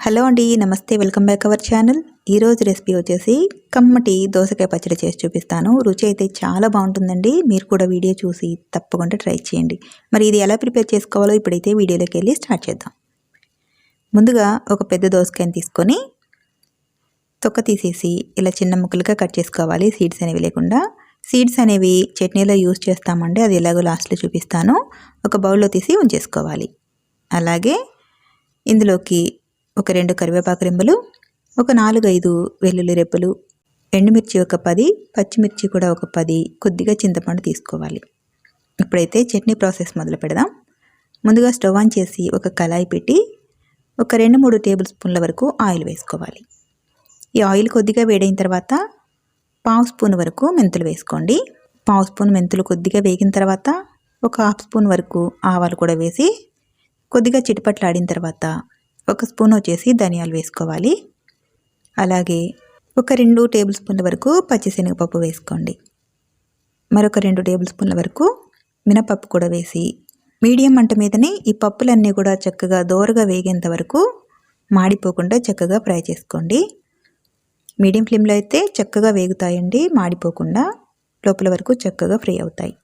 Hello అండి నమస్తే welcome back our channel. ఈరోజు రెసిపీ వచ్చేసి కమ్మటి దోసకాయ పచ్చడి చేసి చూపిస్తాను. రుచి అయితే చాలా బాగుంటుందండి. మీరు కూడా వీడియో చూసి తప్పకుండా ట్రై చేయండి. మరి ఇది ఎలా ప్రిపేర్ చేసుకోవాలో ఇప్పుడైతే వీడియోలోకి వెళ్ళి స్టార్ట్ చేద్దాం. ముందుగా ఒక పెద్ద దోసకాయని తీసుకొని తొక్క తీసేసి ఇలా చిన్న ముక్కలుగా కట్ చేసుకోవాలి. సీడ్స్ అనేవి లేకుండా. సీడ్స్ అనేవి చట్నీలో యూజ్ చేస్తామండి. అది ఎలాగో లాస్ట్లో చూపిస్తాను. ఒక బౌల్లో తీసి ఉంచేసుకోవాలి. అలాగే ఇందులోకి ఒక రెండు కరివేపాకు రెమ్మలు ఒక నాలుగైదు వెల్లుల్లి రెప్పలు ఎండుమిర్చి ఒక పది పచ్చిమిర్చి కూడా ఒక పది కొద్దిగా చింతపండు తీసుకోవాలి. ఇప్పుడైతే చట్నీ ప్రాసెస్ మొదలు పెడదాం. ముందుగా స్టవ్ ఆన్ చేసి ఒక కళాయి పెట్టి ఒక రెండు మూడు టేబుల్ స్పూన్ల వరకు ఆయిల్ వేసుకోవాలి. ఈ ఆయిల్ కొద్దిగా వేడైన తర్వాత పావు స్పూన్ వరకు మెంతులు వేసుకోండి. పావు స్పూన్ మెంతులు కొద్దిగా వేగిన తర్వాత ఒక హాఫ్ స్పూన్ వరకు ఆవాలు కూడా వేసి కొద్దిగా చిటిపట్లాడిన తర్వాత ఒక స్పూన్ వచ్చేసి ధనియాలు వేసుకోవాలి. అలాగే ఒక రెండు టేబుల్ స్పూన్ల వరకు పచ్చిశనగపప్పు వేసుకోండి. మరొక రెండు టేబుల్ స్పూన్ల వరకు మినపప్పు కూడా వేసి మీడియం మంట మీదనే ఈ పప్పులన్నీ కూడా చక్కగా దోరగా వేగేంత వరకు మాడిపోకుండా చక్కగా ఫ్రై చేసుకోండి. మీడియం ఫ్లేమ్లో అయితే చక్కగా వేగుతాయండి మాడిపోకుండా లోపల వరకు చక్కగా ఫ్రై అవుతాయి.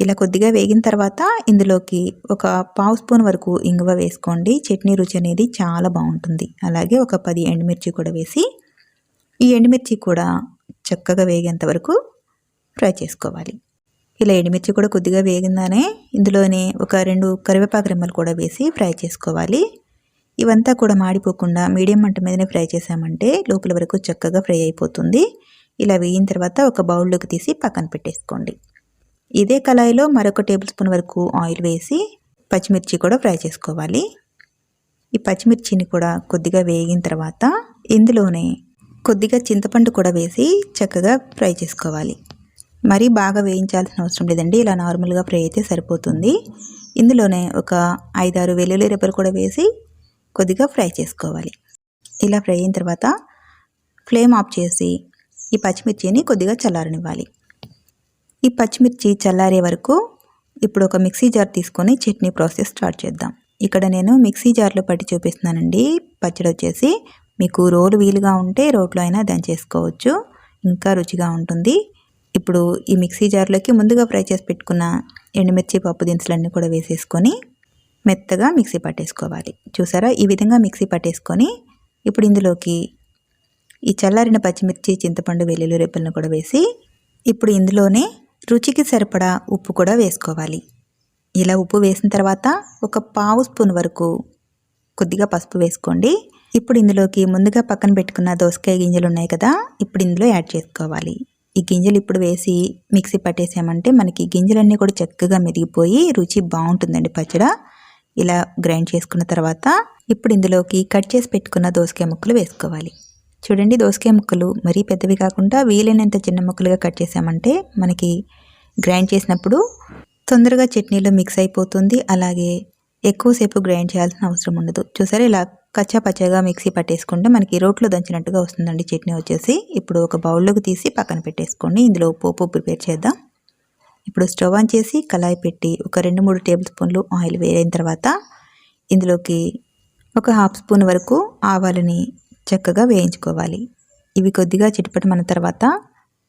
ఇలా కొద్దిగా వేగిన తర్వాత ఇందులోకి ఒక పావు స్పూన్ వరకు ఇంగువ వేసుకోండి. చట్నీ రుచి అనేది చాలా బాగుంటుంది. అలాగే ఒక పది ఎండుమిర్చి కూడా వేసి ఈ ఎండుమిర్చి కూడా చక్కగా వేగేంత వరకు ఫ్రై చేసుకోవాలి. ఇలా ఎండుమిర్చి కూడా కొద్దిగా వేగిందానే ఇందులోనే ఒక రెండు కరివేపాకు రెమ్మలు కూడా వేసి ఫ్రై చేసుకోవాలి. ఇవంతా కూడా మాడిపోకుండా మీడియం మంట మీదనే ఫ్రై చేసామంటే లోపల వరకు చక్కగా ఫ్రై అయిపోతుంది. ఇలా వేయిన తర్వాత ఒక బౌల్లోకి తీసి పక్కన పెట్టేసుకోండి. ఇదే కళాయిలో మరొక టేబుల్ స్పూన్ వరకు ఆయిల్ వేసి పచ్చిమిర్చి కూడా ఫ్రై చేసుకోవాలి. ఈ పచ్చిమిర్చిని కూడా కొద్దిగా వేగిన తర్వాత ఇందులోనే కొద్దిగా చింతపండు కూడా వేసి చక్కగా ఫ్రై చేసుకోవాలి. మరీ బాగా వేయించాల్సిన అవసరం లేదండి. ఇలా నార్మల్గా ఫ్రై అయితే సరిపోతుంది. ఇందులోనే ఒక ఐదారు వెల్లుల్లి రెబ్బలు కూడా వేసి కొద్దిగా ఫ్రై చేసుకోవాలి. ఇలా ఫ్రై అయిన తర్వాత ఫ్లేమ్ ఆఫ్ చేసి ఈ పచ్చిమిర్చిని కొద్దిగా చల్లారనివ్వాలి. ఈ పచ్చిమిర్చి చల్లారే వరకు ఇప్పుడు ఒక మిక్సీ జార్ తీసుకొని చట్నీ ప్రాసెస్ స్టార్ట్ చేద్దాం. ఇక్కడ నేను మిక్సీ జార్లో పట్టి చూపిస్తున్నానండి. పచ్చడి వచ్చేసి మీకు రోలు వీలుగా ఉంటే రోట్లో అయినా దంచేసుకోవచ్చు. ఇంకా రుచిగా ఉంటుంది. ఇప్పుడు ఈ మిక్సీ జార్లోకి ముందుగా ఫ్రై చేసి పెట్టుకున్న ఎండుమిర్చి పప్పు దినుసులన్నీ కూడా వేసేసుకొని మెత్తగా మిక్సీ పట్టేసుకోవాలి. చూసారా? ఈ విధంగా మిక్సీ పట్టేసుకొని ఇప్పుడు ఇందులోకి ఈ చల్లారిన పచ్చిమిర్చి చింతపండు వెల్లుల్లి రెప్పలను కూడా వేసి ఇప్పుడు ఇందులోనే రుచికి సరిపడా ఉప్పు కూడా వేసుకోవాలి. ఇలా ఉప్పు వేసిన తర్వాత ఒక పావు స్పూన్ వరకు కొద్దిగా పసుపు వేసుకోండి. ఇప్పుడు ఇందులోకి ముందుగా పక్కన పెట్టుకున్న దోసకాయ గింజలు ఉన్నాయి కదా ఇప్పుడు ఇందులో యాడ్ చేసుకోవాలి. ఈ గింజలు ఇప్పుడు వేసి మిక్సీ పట్టేసామంటే మనకి గింజలన్నీ కూడా చక్కగా మెరిగిపోయి రుచి బాగుంటుందండి పచ్చడ. ఇలా గ్రైండ్ చేసుకున్న తర్వాత ఇప్పుడు ఇందులోకి కట్ చేసి పెట్టుకున్న దోసకాయ ముక్కలు వేసుకోవాలి. చూడండి దోసకాయ ముక్కలు మరీ పెద్దవి కాకుండా వీలైనంత చిన్న ముక్కలుగా కట్ చేసామంటే మనకి గ్రైండ్ చేసినప్పుడు తొందరగా చట్నీలో మిక్స్ అయిపోతుంది. అలాగే ఎక్కువసేపు గ్రైండ్ చేయాల్సిన అవసరం ఉండదు. చూసారా ఇలా కచ్చా పచ్చగా మిక్సీ పట్టేసుకుంటే మనకి రోట్లో దంచినట్టుగా వస్తుందండి చట్నీ వచ్చేసి. ఇప్పుడు ఒక బౌల్లోకి తీసి పక్కన పెట్టేసుకోండి. ఇందులో పోపు ప్రిపేర్ చేద్దాం. ఇప్పుడు స్టవ్ ఆన్ చేసి కళాయి పెట్టి ఒక రెండు మూడు టేబుల్ స్పూన్లు ఆయిల్ వేరైన తర్వాత ఇందులోకి ఒక హాఫ్ స్పూన్ వరకు ఆవాలని చక్కగా వేయించుకోవాలి. ఇవి కొద్దిగా చిటిపటమన్న తర్వాత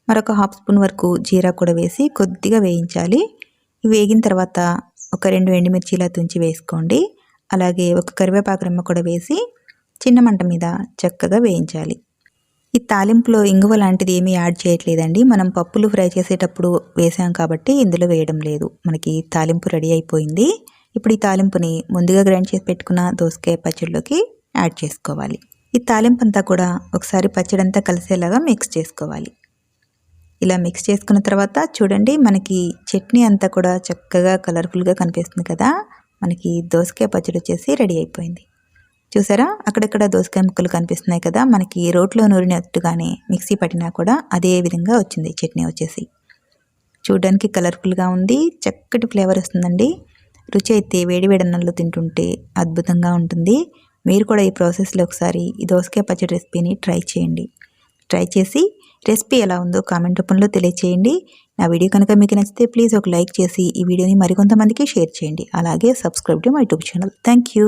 మరొక హాఫ్ స్పూన్ వరకు జీరా కూడా వేసి కొద్దిగా వేయించాలి. వేగిన తర్వాత ఒక రెండు ఎండుమిర్చి ఇలా తుంచి వేసుకోండి. అలాగే ఒక కరివేపాకు రెమ్మ కూడా వేసి చిన్న మంట మీద చక్కగా వేయించాలి. ఈ తాలింపులో ఇంగువ లాంటిది ఏమీ యాడ్ చేయట్లేదండి. మనం పప్పులు ఫ్రై చేసేటప్పుడు వేసాం కాబట్టి ఇందులో వేయడం లేదు. మనకి తాలింపు రెడీ అయిపోయింది. ఇప్పుడు ఈ తాలింపుని ముందుగా గ్రైండ్ చేసి పెట్టుకున్న దోసకాయ పచ్చడిలోకి యాడ్ చేసుకోవాలి. ఈ తాలింపంతా కూడా ఒకసారి పచ్చడి అంతా కలిసేలాగా మిక్స్ చేసుకోవాలి. ఇలా మిక్స్ చేసుకున్న తర్వాత చూడండి మనకి చట్నీ అంతా కూడా చక్కగా కలర్ఫుల్గా కనిపిస్తుంది కదా? మనకి దోసకాయ పచ్చడి వచ్చేసి రెడీ అయిపోయింది. చూసారా? అక్కడక్కడ దోసకాయ ముక్కలు కనిపిస్తున్నాయి కదా? మనకి రోట్లో నూరినట్టుగానే మిక్సీ పట్టినా కూడా అదే విధంగా వచ్చింది చట్నీ వచ్చేసి. చూడడానికి కలర్ఫుల్గా ఉంది చక్కటి ఫ్లేవర్ వస్తుందండి. రుచి అయితే వేడివేడన్నంలో తింటుంటే అద్భుతంగా ఉంటుంది. మీరు కూడా ఈ ప్రాసెస్లో ఒకసారి ఈ దోసకాయ పచ్చడి రెసిపీని ట్రై చేయండి. ట్రై చేసి రెసిపీ ఎలా ఉందో కామెంట్ రూపంలో తెలియచేయండి. నా వీడియో కనుక మీకు నచ్చితే ప్లీజ్ ఒక లైక్ చేసి ఈ వీడియోని మరికొంతమందికి షేర్ చేయండి. అలాగే subscribe to my YouTube channel. Thank you.